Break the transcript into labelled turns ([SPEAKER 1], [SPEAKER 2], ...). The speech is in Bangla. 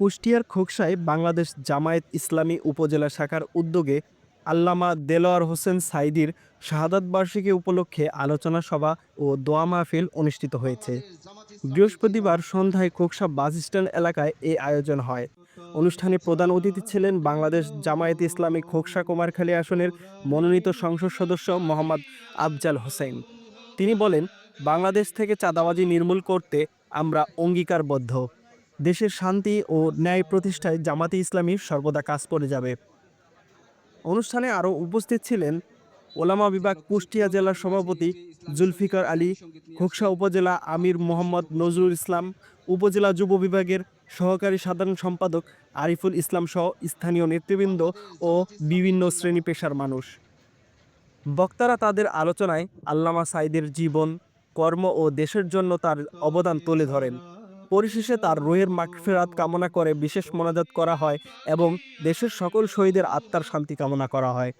[SPEAKER 1] কুষ্টিয়ার খোকসায় বাংলাদেশ জামায়াত ইসলামী উপজেলা শাখার উদ্যোগে আল্লামা দেলোয়ার হোসেন সাইদির শাহাদাত বার্ষিকী উপলক্ষে আলোচনা সভা ও দোয়া মাহফিল অনুষ্ঠিত হয়েছে। বৃহস্পতিবার সন্ধ্যায় খোকসা বাস স্ট্যান্ড এলাকায় এই আয়োজন হয়। অনুষ্ঠানে প্রধান অতিথি ছিলেন বাংলাদেশ জামায়াত ইসলামী খোকসা কুমারখালী আসনের মনোনীত সংসদ সদস্য মোহাম্মদ আফজাল হোসেন। তিনি বলেন, বাংলাদেশ থেকে চাঁদাবাজি নির্মূল করতে আমরা অঙ্গীকারবদ্ধ। দেশের শান্তি ও ন্যায় প্রতিষ্ঠায় জামাতে ইসলামী সর্বদা কাজ করে যাবে। অনুষ্ঠানে আরও উপস্থিত ছিলেন ওলামা বিভাগ কুষ্টিয়া জেলার সভাপতি জুলফিকার আলী, খোকসা উপজেলা আমির মোহাম্মদ নজরুল ইসলাম, উপজেলা যুব বিভাগের সহকারী সাধারণ সম্পাদক আরিফুল ইসলাম সহ স্থানীয় নেতৃবৃন্দ ও বিভিন্ন শ্রেণি পেশার মানুষ। বক্তারা তাদের আলোচনায় আল্লামা সাইদের জীবন, কর্ম ও দেশের জন্য তার অবদান তুলে ধরেন। পরিশেষে তার রোহের মাগফিরাত কামনা করে বিশেষ মোনাজাত করা হয় এবং দেশের সকল শহীদের আত্মার শান্তি কামনা করা হয়।